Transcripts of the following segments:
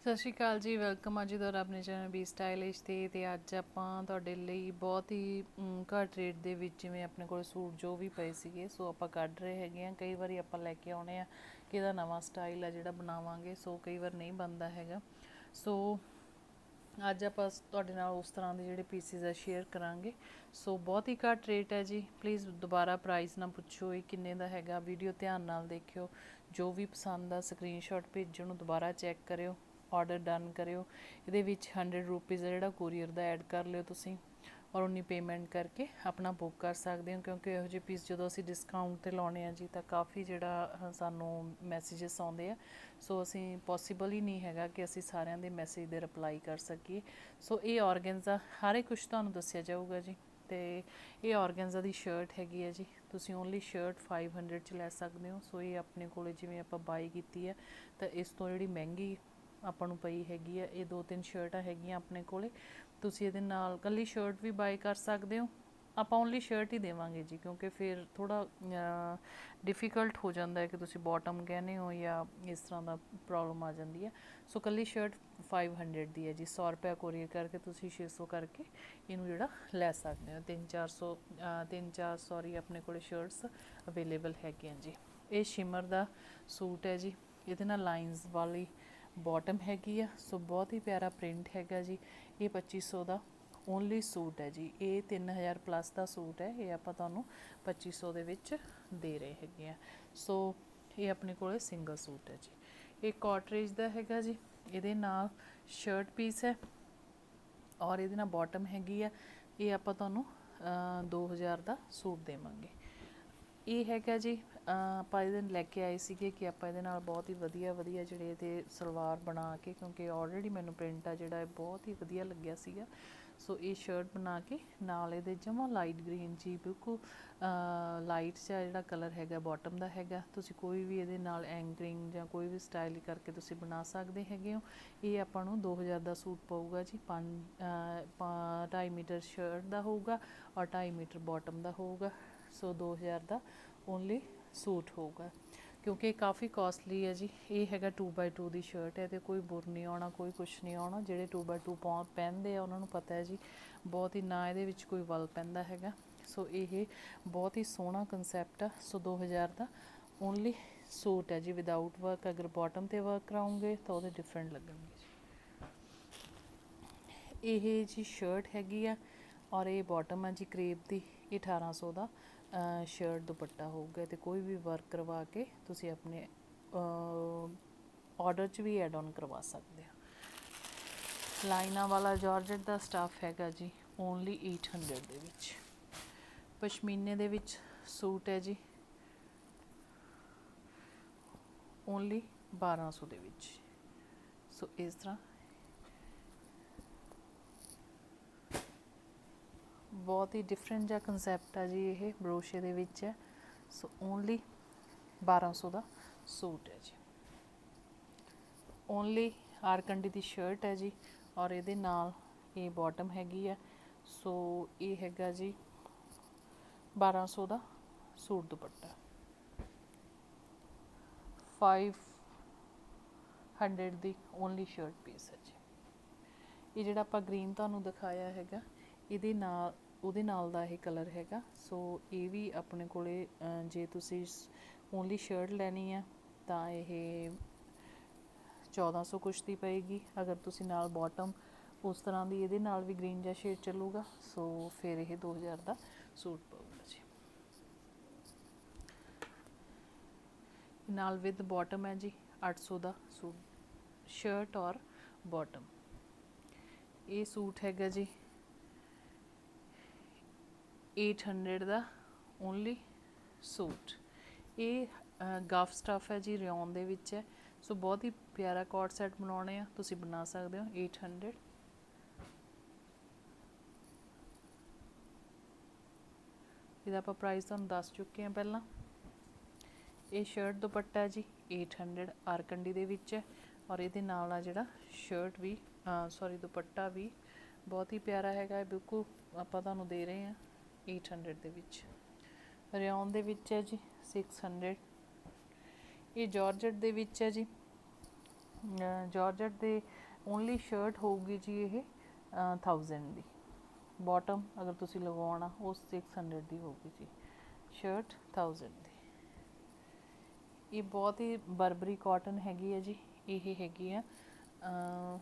ਸਤਿ ਸ਼੍ਰੀ ਅਕਾਲ ਜੀ ਵੈਲਕਮ ਆ ਜੀ ਤੁਹਾਡਾ ਆਪਣੇ ਚੈਨਲ ਬੀ ਸਟਾਈਲਿਸ਼ ਤੇ ਤੇ ਅੱਜ ਆਪਾਂ ਤੁਹਾਡੇ ਲਈ ਬਹੁਤ ਹੀ ਘੱਟ ਰੇਟ ਦੇ ਵਿੱਚ ਜਿਵੇਂ ਆਪਣੇ ਕੋਲ ਸੂਟ ਜੋ ਵੀ ਪਏ ਸੀਗੇ, ਸੋ ਆਪਾਂ ਕੱਢ ਰਹੇ ਹੈਗੇ ਆ ਕਈ ਵਾਰੀ ਆਪਾਂ ਲੈ ਕੇ ਆਉਣੇ ਆ ਕਿ ਇਹਦਾ ਨਵਾਂ ਸਟਾਈਲ ਆ ਜਿਹੜਾ ਬਣਾਵਾਂਗੇ, ਸੋ ਕਈ ਵਾਰ ਨਹੀਂ ਬਣਦਾ ਹੈਗਾ। ਸੋ ਅੱਜ ਆਪਾਂ ਤੁਹਾਡੇ ਨਾਲ ਉਸ ਤਰ੍ਹਾਂ ਦੇ ਜਿਹੜੇ ਪੀਸਿਸ ਆ ਸ਼ੇਅਰ ਕਰਾਂਗੇ। ਸੋ ਬਹੁਤ ਹੀ ਘੱਟ ਰੇਟ ਹੈ ਜੀ। ਪਲੀਜ਼ ਦੁਬਾਰਾ ਪ੍ਰਾਈਸ ਨਾ ਪੁੱਛੋ ਇਹ ਕਿੰਨੇ ਦਾ ਹੈਗਾ। ਵੀਡੀਓ ਧਿਆਨ ਨਾਲ ਦੇਖਿਓ। ਜੋ ਵੀ ਪਸੰਦ ਆ ਸਕਰੀਨਸ਼ਾਟ ਭੇਜੋ ਨੂੰ ਦੁਬਾਰਾ ਚੈੱਕ ਕਰਿਓ। ਆਰਡਰ ਡਨ ਕਰਿਓ। ਇਹਦੇ ਵਿੱਚ 100 ਰੁਪੀਸ ਜਿਹੜਾ ਕੋਰੀਅਰ ਦਾ ਐਡ ਕਰ ਲਿਓ ਤੁਸੀਂ ਔਰ ਉਨੀ ਪੇਮੈਂਟ ਕਰਕੇ ਆਪਣਾ ਬੁੱਕ ਕਰ ਸਕਦੇ ਹੋ ਕਿਉਂਕਿ ਇਹੋ ਜਿਹੇ ਪੀਸ ਜਦੋਂ ਅਸੀਂ ਡਿਸਕਾਊਂਟ ਤੇ ਲਾਉਣੇ ਆ ਜੀ ਤਾਂ ਕਾਫੀ ਜਿਹੜਾ ਸਾਨੂੰ ਮੈਸੇजेस ਆਉਂਦੇ ਆ। ਸੋ ਅਸੀਂ ਪੋਸੀਬਲ ਹੀ ਨਹੀਂ ਹੈਗਾ ਕਿ ਅਸੀਂ ਸਾਰਿਆਂ ਦੇ ਮੈਸੇਜ ਦੇ ਰਿਪਲਾਈ ਕਰ ਸਕੀਏ। ਸੋ ਇਹ ਆਰਗੈਂਜ਼ਾ ਹਰ ਇੱਕ ਕੁਝ ਤੁਹਾਨੂੰ ਦੱਸਿਆ ਜਾਊਗਾ ਜੀ। ਤੇ ਇਹ ਆਰਗੈਂਜ਼ਾ ਦੀ ਸ਼ਰਟ ਹੈਗੀ ਹੈ ਜੀ। ਤੁਸੀਂ ਓਨਲੀ ਸ਼ਰਟ 500 ਚ ਲੈ ਸਕਦੇ ਹੋ। ਸੋ ਇਹ ਆਪਣੇ ਕੋਲੇ ਜਿਵੇਂ ਆਪਾਂ ਬਾਈ ਕੀਤੀ ਹੈ ਤਾਂ ਇਸ ਤੋਂ ਜਿਹੜੀ ਮਹਿੰਗੀ ਆਪਾਂ ਨੂੰ ਪਈ ਹੈਗੀ ਆ, ਇਹ ਦੋ ਤਿੰਨ ਸ਼ਰਟਾਂ ਹੈਗੀਆਂ ਆਪਣੇ ਕੋਲੇ। ਤੁਸੀਂ ਇਹਦੇ ਨਾਲ ਕੱਲੀ ਸ਼ਰਟ ਵੀ ਬਾਈ ਕਰ ਸਕਦੇ ਹੋ। ਆਪਾਂ ਓਨਲੀ ਸ਼ਰਟ ਹੀ ਦੇਵਾਂਗੇ ਜੀ, ਕਿਉਂਕਿ ਫਿਰ ਥੋੜਾ ਡਿਫਿਕਲਟ ਹੋ ਜਾਂਦਾ ਹੈ ਕਿ ਤੁਸੀਂ ਬਾਟਮ ਕਹਿੰਦੇ ਹੋ ਜਾਂ ਇਸ ਤਰ੍ਹਾਂ ਦਾ ਪ੍ਰੋਬਲਮ ਆ ਜਾਂਦੀ ਹੈ। ਸੋ ਕੱਲੀ ਸ਼ਰਟ 500 ਦੀ ਹੈ ਜੀ 100 ਰੁਪਏ ਕੋਰੀਅਰ ਕਰਕੇ ਤੁਸੀਂ 600 ਕਰਕੇ ਇਹਨੂੰ ਜਿਹੜਾ ਲੈ ਸਕਦੇ ਹੋ। 3 400 3 4 ਸੌਰੀ ਆਪਣੇ ਕੋਲੇ ਸ਼ਰਟਸ ਅਵੇਲੇਬਲ ਹੈਗੀਆਂ ਜੀ। ਇਹ ਸ਼ਿਮਰ ਦਾ ਸੂਟ ਹੈ ਜੀ, ਇਹਦੇ ਨਾਲ ਲਾਈਨਸ ਵਾਲੀ ਬਾਟਮ ਹੈਗੀ ਆ ਸੋ ਬਹੁਤ ਹੀ ਪਿਆਰਾ ਪ੍ਰਿੰਟ ਹੈਗਾ ਜੀ ਇਹ 2500 ਦਾ ਓਨਲੀ ਸੂਟ ਹੈ ਜੀ ਇਹ 3000 ਪਲੱਸ ਦਾ ਸੂਟ ਹੈ ਇਹ ਆਪਾਂ ਤੁਹਾਨੂੰ 2500 ਦੇ ਵਿੱਚ ਦੇ ਰਹੇ ਹੈਗੇ ਆ। ਸੋ ਇਹ ਆਪਣੇ ਕੋਲੇ ਸਿੰਗਲ ਸੂਟ ਹੈ ਜੀ। ਇਹ ਕਾਟਰੇਜ ਦਾ ਹੈਗਾ ਜੀ ਇਹਦੇ ਨਾਲ ਸ਼ਰਟ ਪੀਸ ਹੈ ਔਰ ਇਹਦੇ ਨਾਲ ਬਾਟਮ ਹੈਗੀ ਆ ਇਹ ਆਪਾਂ ਤੁਹਾਨੂੰ ਅ, 2000 ਦਾ ਸੂਟ ਦੇਵਾਂਗੇ। ਇਹ ਹੈਗਾ ਜੀ ਆਪਾਂ ਇਹਦੇ ਲੈ ਕੇ ਆਏ ਸੀਗੇ ਕਿ ਆਪਾਂ ਇਹਦੇ ਨਾਲ ਬਹੁਤ ਹੀ ਵਧੀਆ ਵਧੀਆ ਜਿਹੜੇ ਇਹਦੇ ਸਲਵਾਰ ਬਣਾ ਕੇ, ਕਿਉਂਕਿ ਆਲਰੇਡੀ ਮੈਨੂੰ ਪ੍ਰਿੰਟ ਆ ਜਿਹੜਾ ਇਹ ਬਹੁਤ ਹੀ ਵਧੀਆ ਲੱਗਿਆ ਸੀਗਾ। ਸੋ ਇਹ ਸ਼ਰਟ ਬਣਾ ਕੇ ਨਾਲ ਇਹਦੇ ਜਮਾ ਲਾਈਟ ਗ੍ਰੀਨ ਜੀ, ਬਿਲਕੁਲ ਲਾਈਟ ਜਿਹਾ ਜਿਹੜਾ ਕਲਰ ਹੈਗਾ ਬਾਟਮ ਦਾ ਹੈਗਾ। ਤੁਸੀਂ ਕੋਈ ਵੀ ਇਹਦੇ ਨਾਲ ਐਂਕਰਿੰਗ ਜਾਂ ਕੋਈ ਵੀ ਸਟਾਈਲ ਕਰਕੇ ਤੁਸੀਂ ਬਣਾ ਸਕਦੇ ਹੈਗੇ ਹੋ। ਇਹ ਆਪਾਂ ਨੂੰ 2000 ਦਾ ਸੂਟ ਪਊਗਾ ਜੀ 5 2.5 ਮੀਟਰ ਸ਼ਰਟ ਦਾ ਹੋਊਗਾ ਔਰ 2.5 ਮੀਟਰ ਬਾਟਮ ਦਾ ਹੋਊਗਾ। ਸੋ 2000 ਦਾ ਓਨਲੀ ਸੂਟ ਹੋਊਗਾ। ਕਿਉਂਕਿ ਇਹ ਕਾਫੀ ਕਾਸਟਲੀ ਹੈ ਜੀ। ਇਹ ਹੈਗਾ 2x2 ਦੀ ਸ਼ਰਟ ਹੈ ਤੇ ਕੋਈ ਬੁਰ ਨਹੀਂ ਆਉਣਾ, ਕੋਈ ਕੁਛ ਨਹੀਂ ਆਉਣਾ। ਜਿਹੜੇ 2x2 ਪਾ ਪਹਿਨਦੇ ਆ, ਉਹਨਾਂ ਨੂੰ ਪਤਾ ਹੈ ਜੀ, ਬਹੁਤ ਹੀ ਨਾ ਇਹਦੇ ਵਿੱਚ ਕੋਈ ਵਲ ਪੈਂਦਾ ਹੈਗਾ। ਸੋ ਇਹ ਬਹੁਤ ਹੀ ਸੋਹਣਾ ਕਨਸੈਪਟ ਆ। ਸੋ 2000 ਦਾ ਓਨਲੀ ਸੂਟ ਹੈ ਜੀ। ਵਿਦਆਊਟ ਵਰਕ ਅਗਰ ਬਾਟਮ ਤੇ ਵਰਕ ਕਰਾਉਂਗੇ, ਤਾਂ ਉਹਦੇ ਡਿਫਰੈਂਟ ਲੱਗਣਗੇ ਇਹ ਜੀ ਸ਼ਰਟ ਹੈਗੀ ਆ ਔਰ ਇਹ ਬਾਟਮ ਹੈ ਜੀ ਕਰੀਬ ਦੀ। ਇਹ 1800 ਦਾ। ਸ਼ਰਟ ਦੁਪੱਟਾ ਹੋਊਗਾ ਤੇ ਕੋਈ ਵੀ ਵਰਕ ਕਰਵਾ ਕੇ ਤੁਸੀਂ ਆਪਣੇ ਆਰਡਰ 'ਚ ਵੀ ਐਡ ਆਨ ਕਰਵਾ ਸਕਦੇ ਹੋ। ਲਾਈਨਾਂ ਵਾਲਾ ਜਾਰਜਟ ਦਾ ਸਟਾਫ ਹੈਗਾ ਜੀ ਓਨਲੀ 800 ਦੇ ਵਿੱਚ। ਪਸ਼ਮੀਨੇ ਦੇ ਵਿੱਚ ਸੂਟ ਹੈ ਜੀ ਓਨਲੀ 1200 ਦੇ ਵਿੱਚ। ਸੋ ਇਸ ਤਰ੍ਹਾਂ ਬਹੁਤ ਹੀ ਡਿਫਰੈਂਟ ਜਿਹਾ ਕਨਸੈਪਟ ਆ ਜੀ ਇਹ ਬਰੋਸ਼ੇ ਦੇ ਵਿੱਚ। ਹੈ ਸੋ ਓਨਲੀ 1200 ਦਾ ਸੂਟ ਹੈ ਜੀ। ਓਨਲੀ ਆਰਕੰਡੀ ਦੀ ਸ਼ਰਟ ਹੈ ਜੀ ਔਰ ਇਹਦੇ ਨਾਲ ਇਹ ਬਾਟਮ ਹੈਗੀ ਹੈ ਸੋ ਇਹ ਹੈਗਾ ਜੀ 1200 ਦਾ ਸੂਟ ਦੁਪੱਟਾ। 500 ਦੀ ਓਨਲੀ ਸ਼ਰਟ ਪੀਸ ਹੈ ਜੀ। ਇਹ ਜਿਹੜਾ ਆਪਾਂ ਗ੍ਰੀਨ ਤੁਹਾਨੂੰ ਦਿਖਾਇਆ ਹੈਗਾ, ਇਹਦੇ ਨਾਲ ਉਹਦੇ ਨਾਲ ਦਾ ਇਹ ਕਲਰ ਹੈਗਾ। ਸੋ ਇਹ ਵੀ ਆਪਣੇ ਕੋਲੇ ਜੇ ਤੁਸੀਂ ਓਨਲੀ ਸ਼ਰਟ ਲੈਣੀ ਆ, ਤਾਂ ਇਹ 1400 ਕੁਛ ਦੀ ਪਏਗੀ। ਅਗਰ ਤੁਸੀਂ ਨਾਲ ਬਾਟਮ ਉਸ ਤਰ੍ਹਾਂ ਦੀ ਇਹਦੇ ਨਾਲ ਵੀ ਗ੍ਰੀਨ ਜਿਹਾ ਸ਼ੇਡ ਚੱਲੂਗਾ। ਸੋ ਫਿਰ ਇਹ 2000 ਦਾ ਸੂਟ ਪਊਗਾ ਜੀ। ਨਾਲ ਵਿਦ ਬਾਟਮ ਹੈ ਜੀ 800 ਦਾ ਸੂਟ। ਸ਼ਰਟ ਔਰ ਬਾਟਮ ਇਹ ਸੂਟ ਹੈਗਾ ਜੀ 800 ਦਾ ਓਨਲੀ ਸੂਟ ਇਹ ਗਾਫ ਸਟਫ ਹੈ ਜੀ ਰਿਓਨ ਦੇ ਵਿੱਚ ਹੈ। ਸੋ ਬਹੁਤ ਹੀ ਪਿਆਰਾ ਕੋਟ ਸੈਟ ਬਣਾਉਣੇ ਆ। ਤੁਸੀਂ ਬਣਾ ਸਕਦੇ ਹੋ 800 ਇਹਦਾ ਆਪਾਂ ਪ੍ਰਾਈਸ ਤੁਹਾਨੂੰ ਦੱਸ ਚੁੱਕੇ ਹਾਂ ਪਹਿਲਾਂ। ਇਹ ਸ਼ਰਟ ਦੁਪੱਟਾ ਹੈ ਜੀ 800 ਆਰਕੰਡੀ ਦੇ ਵਿੱਚ ਹੈ। ਔਰ ਇਹਦੇ ਨਾਲ ਆ ਜਿਹੜਾ ਸ਼ਰਟ ਵੀ ਸੌਰੀ ਦੁਪੱਟਾ ਵੀ ਬਹੁਤ ਹੀ ਪਿਆਰਾ ਹੈਗਾ। ਇਹ ਬਿਲਕੁਲ ਆਪਾਂ ਤੁਹਾਨੂੰ ਦੇ ਰਹੇ ਹਾਂ। 800 ਦੇ ਵਿੱਚ। ਰਿਓਨ ਦੇ ਵਿੱਚ ਹੈ ਜੀ 600 ਇਹ ਜਾਰਜਟ ਦੇ ਵਿੱਚ ਹੈ ਜੀ। ਜਾਰਜਟ ਦੇ ਓਨਲੀ ਸ਼ਰਟ ਹੋਊਗੀ ਜੀ ਇਹ 1000 ਦੀ। ਬਾਟਮ ਅਗਰ ਤੁਸੀਂ ਲਗਵਾਉਣਾ ਉਹ 600 ਦੀ ਹੋਊਗੀ ਜੀ। ਸ਼ਰਟ 1000 ਦੀ। ਇਹ ਬਹੁਤ ਹੀ ਬਰਬਰੀ ਕਾਟਨ ਹੈਗੀ ਹੈ ਜੀ। ਇਹ ਹੈਗੀ ਆ ਅਹ,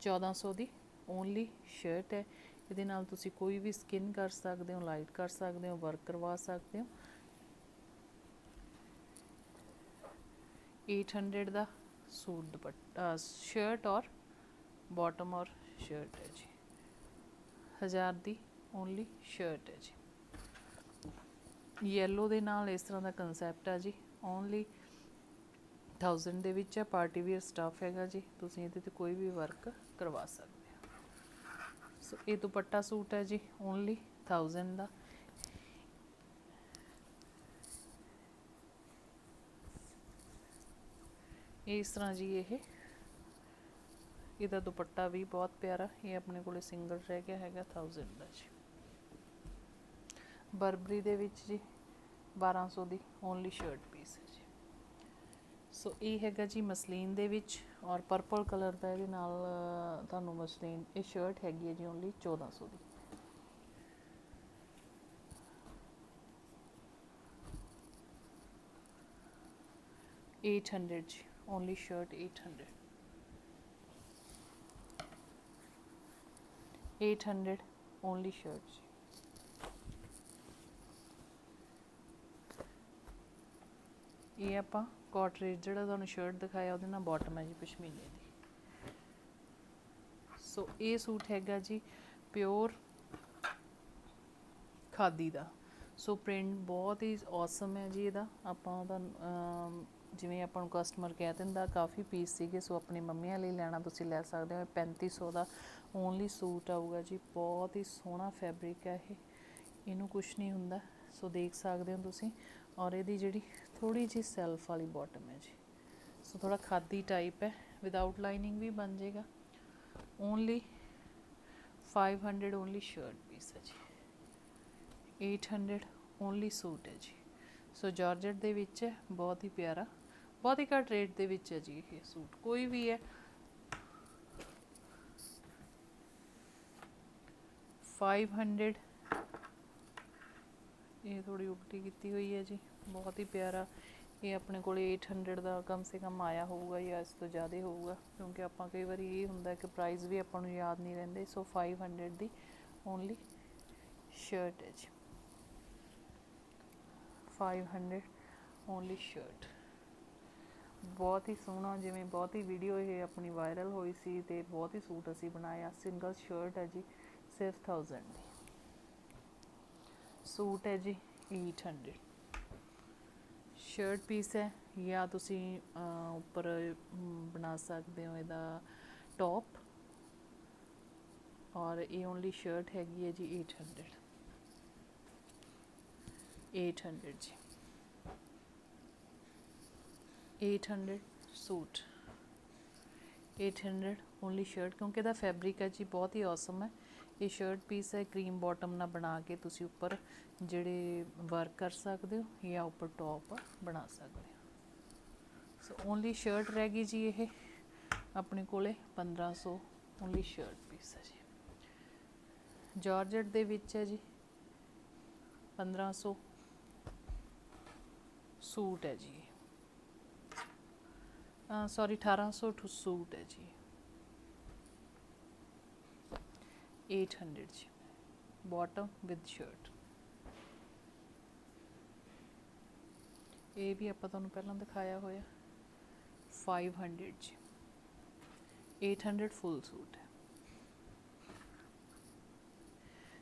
1400 ਦੀ। ਓਨਲੀ ਸ਼ਰਟ ਹੈ। ਇਹਦੇ ਨਾਲ ਤੁਸੀਂ ਕੋਈ ਵੀ ਸਕਿਨ ਕਰ ਸਕਦੇ ਹੋ ਲਾਈਟ ਕਰ ਸਕਦੇ ਹੋ ਵਰਕ ਕਰਵਾ ਸਕਦੇ ਹੋ। 800 ਦਾ ਸੂਟ ਦੁਪੱਟਾ ਸ਼ਰਟ ਔਰ ਬਾਟਮ ਔਰ ਸ਼ਰਟ ਹੈ ਜੀ। 1000 ਦੀ ਓਨਲੀ ਸ਼ਰਟ ਹੈ ਜੀ। ਯੈਲੋ ਦੇ ਨਾਲ ਇਸ ਤਰ੍ਹਾਂ ਦਾ ਕਨਸੈਪਟ ਆ ਜੀ। ਓਨਲੀ 1000 ਦੇ ਵਿੱਚ ਹੈ ਪਾਰਟੀ ਵੇਅਰ ਸਟਾਫ ਹੈਗਾ ਜੀ। ਤੁਸੀਂ ਇਹਦੇ ਤੇ ਕੋਈ ਵੀ ਵਰਕ ਕਰਵਾ ਸਕਦੇ ਸੋ, ਇਹ ਦੁਪੱਟਾ ਸੂਟ ਹੈ ਜੀ ਓਨਲੀ 1000 ਦਾ। ਇਸ ਤਰ੍ਹਾਂ ਜੀ ਇਹ। ਇਹਦਾ ਦੁਪੱਟਾ ਵੀ ਬਹੁਤ ਪਿਆਰਾ, ਇਹ ਆਪਣੇ ਕੋਲੇ ਸਿੰਗਲ ਰਹਿ ਗਿਆ ਹੈਗਾ 1000 ਦਾ ਜੀ। ਬਰਬਰੀ ਦੇ ਵਿੱਚ ਜੀ 1200 ਦੀ ਓਨਲੀ ਸ਼ਰਟ ਪੀਸ ਹੈ ਜੀ। ਸੋ ਇਹ ਹੈਗਾ ਜੀ ਮਸਲੀਨ ਦੇ ਵਿੱਚ ਔਰ ਪਰਪਲ ਕਲਰ ਦਾ ਇਹਦੇ ਨਾਲ ਤੁਹਾਨੂੰ ਮਸਲੀਨ, ਇਹ ਸ਼ਰਟ ਹੈਗੀ ਹੈ ਜੀ ਓਨਲੀ 1400 ਦੀ। Eight hundred ਜੀ ਓਨਲੀ ਸ਼ਰਟ 800 800 ਓਨਲੀ ਸ਼ਰਟ ਜੀ। ਇਹ ਆਪਾਂ ਕਾਟਰੇਜ ਜਿਹੜਾ ਤੁਹਾਨੂੰ ਸ਼ਰਟ ਦਿਖਾਇਆ, ਉਹਦੇ ਨਾਲ ਬਾਟਮ ਹੈ ਜੀ ਪਸ਼ਮੀਨੇ ਦੀ। ਸੋ ਇਹ ਸੂਟ ਹੈਗਾ ਜੀ ਪਿਓਰ ਖਾਦੀ ਦਾ। ਸੋ ਪ੍ਰਿੰਟ ਬਹੁਤ ਹੀ ਔਸਮ ਹੈ ਜੀ ਇਹਦਾ। ਆਪਾਂ ਉਹਦਾ ਜਿਵੇਂ ਆਪਾਂ ਨੂੰ ਕਸਟਮਰ ਕਹਿ ਦਿੰਦਾ, ਕਾਫੀ ਪੀਸ ਸੀਗੇ ਸੋ ਆਪਣੀ ਮੰਮੀਆਂ ਲਈ ਲੈਣਾ ਤੁਸੀਂ ਲੈ ਸਕਦੇ ਹੋ। ਇਹ 3500 ਦਾ ਓਨਲੀ ਸੂਟ ਆਊਗਾ ਜੀ। ਬਹੁਤ ਹੀ ਸੋਹਣਾ ਫੈਬਰਿਕ ਹੈ ਇਹ। ਇਹਨੂੰ ਕੁਝ ਨਹੀਂ ਹੁੰਦਾ। ਸੋ ਦੇਖ ਸਕਦੇ ਹੋ ਤੁਸੀਂ। ਔਰ ਇਹਦੀ ਜਿਹੜੀ ਥੋੜੀ ਜਿਹੀ ਸੈਲਫ ਵਾਲੀ ਬਾਟਮ ਹੈ ਜੀ ਸੋ ਥੋੜਾ ਖਾਦੀ ਟਾਈਪ ਹੈ ਵਿਦਆਊਟ ਲਾਈਨਿੰਗ ਵੀ ਬਣ ਜਾਏਗਾ ਓਨਲੀ 500 ਓਨਲੀ ਸ਼ਰਟ ਪੀਸ ਹੈ ਜੀ 800 ਓਨਲੀ ਸੂਟ ਹੈ ਜੀ ਸੋ ਜਾਰਜਟ ਦੇ ਵਿੱਚ ਹੈ ਬਹੁਤ ਹੀ ਪਿਆਰਾ ਬਹੁਤ ਹੀ ਘੱਟ ਰੇਟ ਦੇ ਵਿੱਚ ਹੈ ਜੀ ਇਹ ਸੂਟ ਕੋਈ ਵੀ ਹੈ 500 ਇਹ ਥੋੜੀ ਉਲਟੀ ਕੀਤੀ ਹੋਈ ਹੈ ਜੀ ਬਹੁਤ ਹੀ ਪਿਆਰਾ ਇਹ ਆਪਣੇ ਕੋਲੇ 800 ਦਾ ਕਮ ਸੇ ਕਮ ਆਇਆ ਹੋਊਗਾ ਜਾਂ ਇਸ ਤੋਂ ਜ਼ਿਆਦਾ ਹੋਊਗਾ, ਕਿਉਂਕਿ ਆਪਾਂ ਕਈ ਵਾਰੀ ਇਹ ਹੁੰਦਾ ਕਿ ਪ੍ਰਾਈਸ ਵੀ ਆਪਾਂ ਨੂੰ ਯਾਦ ਨਹੀਂ ਰਹਿੰਦੇ ਸੋ 500 ਦੀ ਓਨਲੀ ਸ਼ਰਟ ਹੈ ਜੀ। 500 ਓਨਲੀ ਸ਼ਰਟ ਬਹੁਤ ਹੀ ਸੋਹਣਾ ਜਿਵੇਂ ਬਹੁਤ ਹੀ ਵੀਡੀਓ ਇਹ ਆਪਣੀ ਵਾਇਰਲ ਹੋਈ ਸੀ ਤੇ ਬਹੁਤ ਹੀ ਸੂਟ ਅਸੀਂ ਬਣਾਇਆ ਸਿੰਗਲ ਸ਼ਰਟ ਹੈ ਜੀ, ਸਿਰਫ 1000 ਦੀ। ਸੂਟ ਹੈ ਜੀ 800 ਸ਼ਰਟ ਪੀਸ ਹੈ ਜਾਂ ਤੁਸੀਂ ਉੱਪਰ ਬਣਾ ਸਕਦੇ ਹੋ ਇਹਦਾ ਟੌਪ ਔਰ ਇਹ ਓਨਲੀ ਸ਼ਰਟ ਹੈਗੀ ਹੈ ਜੀ 800 800 ਜੀ। 800 ਸੂਟ 800 ਓਨਲੀ ਸ਼ਰਟ ਕਿਉਂਕਿ ਇਹਦਾ ਫੈਬਰਿਕ ਹੈ ਜੀ, ਬਹੁਤ ਹੀ ਔਸਮ ਹੈ। ਇਹ ਸ਼ਰਟ ਪੀਸ ਹੈ ਕਰੀਮ ਬਾਟਮ ਨਾਲ ਬਣਾ ਕੇ ਤੁਸੀਂ ਉੱਪਰ ਜਿਹੜੇ ਵਰਕ ਕਰ ਸਕਦੇ ਹੋ ਜਾਂ ਉੱਪਰ ਟੌਪ ਬਣਾ ਸਕਦੇ ਹੋ। ਸੋ ਓਨਲੀ ਸ਼ਰਟ ਰਹਿ ਗਈ ਜੀ ਇਹ, ਆਪਣੇ ਕੋਲੇ 1500 ਓਨਲੀ ਸ਼ਰਟ ਪੀਸ ਹੈ ਜੀ। ਜਾਰਜਟ ਦੇ ਵਿੱਚ ਹੈ ਜੀ 1500 ਸੂਟ ਹੈ ਜੀ। ਸੌਰੀ 1800 ਟੂ ਸੂਟ ਹੈ ਜੀ। 800 ਜੀ ਬਾਟਮ ਵਿਦ ਸ਼ਰਟ ਇਹ ਵੀ ਆਪਾਂ ਤੁਹਾਨੂੰ ਪਹਿਲਾਂ ਦਿਖਾਇਆ ਹੋਇਆ। 500 ਜੀ 800 ਫੁੱਲ ਸੂਟ ਹੈ।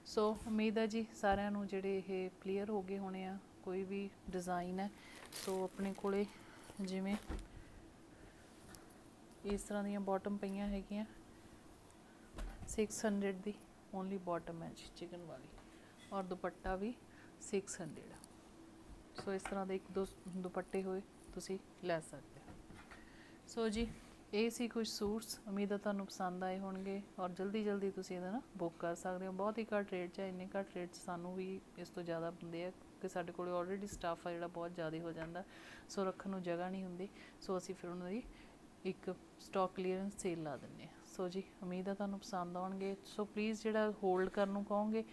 ਸੋ ਉਮੀਦ ਹੈ ਜੀ ਸਾਰਿਆਂ ਨੂੰ ਜਿਹੜੇ ਇਹ ਕਲੀਅਰ ਹੋ ਗਏ ਹੋਣੇ ਆ, ਕੋਈ ਵੀ ਡਿਜ਼ਾਈਨ ਹੈ। ਸੋ ਆਪਣੇ ਕੋਲੇ ਜਿਵੇਂ ਇਸ ਤਰ੍ਹਾਂ ਦੀਆਂ ਬਾਟਮ ਪਈਆਂ ਹੈਗੀਆਂ। 600 ਦੀ ਓਨਲੀ ਬਾਟਮ ਹੈ ਜੀ ਚਿਕਨ ਵਾਲੀ। ਔਰ ਦੁਪੱਟਾ ਵੀ 600 ਆ। ਸੋ ਇਸ ਤਰ੍ਹਾਂ ਦੇ ਇੱਕ ਦੋ ਦੁਪੱਟੇ ਹੋਏ, ਤੁਸੀਂ ਲੈ ਸਕਦੇ ਹੋ। ਸੋ ਜੀ, ਇਹ ਸੀ ਕੁਝ ਸੂਟਸ। ਉਮੀਦ ਹੈ ਤੁਹਾਨੂੰ ਪਸੰਦ ਆਏ ਹੋਣਗੇ ਔਰ ਜਲਦੀ ਜਲਦੀ ਤੁਸੀਂ ਇਹਦਾ ਨਾ ਬੁੱਕ ਕਰ ਸਕਦੇ ਹੋ। ਬਹੁਤ ਹੀ ਘੱਟ ਰੇਟ 'ਚ ਹੈ ਇੰਨੇ ਘੱਟ ਰੇਟ 'ਚ ਸਾਨੂੰ ਵੀ ਇਸ ਤੋਂ ਜ਼ਿਆਦਾ ਹੁੰਦੇ ਆ ਕਿ ਸਾਡੇ ਕੋਲ ਆਲਰੇਡੀ ਸਟਾਫ ਆ ਜਿਹੜਾ ਬਹੁਤ ਜ਼ਿਆਦਾ ਹੋ ਜਾਂਦਾ। ਸੋ ਰੱਖਣ ਨੂੰ ਜਗ੍ਹਾ ਨਹੀਂ ਹੁੰਦੀ। ਸੋ ਅਸੀਂ ਫਿਰ ਉਹਨਾਂ ਦੀ ਇੱਕ ਸਟਾਕ ਕਲੀਅਰੈਂਸ ਸੇਲ ਲਾ ਦਿੰਦੇ ਆ ਸੋ ਜੀ, ਉਮੀਦ ਆ ਤੁਹਾਨੂੰ ਪਸੰਦ ਆਉਣਗੇ। ਸੋ ਪਲੀਜ਼ ਜਿਹੜਾ ਹੋਲਡ ਕਰਨ ਨੂੰ ਕਹੋਗੇ,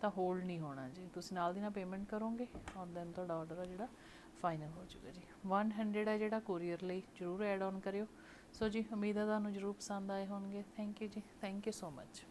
ਤਾਂ ਹੋਲਡ ਨਹੀਂ ਹੋਣਾ ਜੀ। ਤੁਸੀਂ ਨਾਲ ਦੀ ਨਾਲ ਪੇਮੈਂਟ ਕਰੋਗੇ, ਔਰ ਦੈਨ ਤੁਹਾਡਾ ਆਰਡਰ ਆ ਜਿਹੜਾ ਫਾਈਨਲ ਹੋ ਜਾਊਗਾ ਜੀ। 100 ਹੈ ਜਿਹੜਾ ਕੋਰੀਅਰ ਲਈ, ਜਰੂਰ ਐਡ ਆਨ ਕਰਿਓ। ਸੋ ਜੀ, ਉਮੀਦ ਆ ਤੁਹਾਨੂੰ ਜਰੂਰ ਪਸੰਦ ਆਏ ਹੋਣਗੇ। ਥੈਂਕ ਯੂ ਜੀ। Thank you so much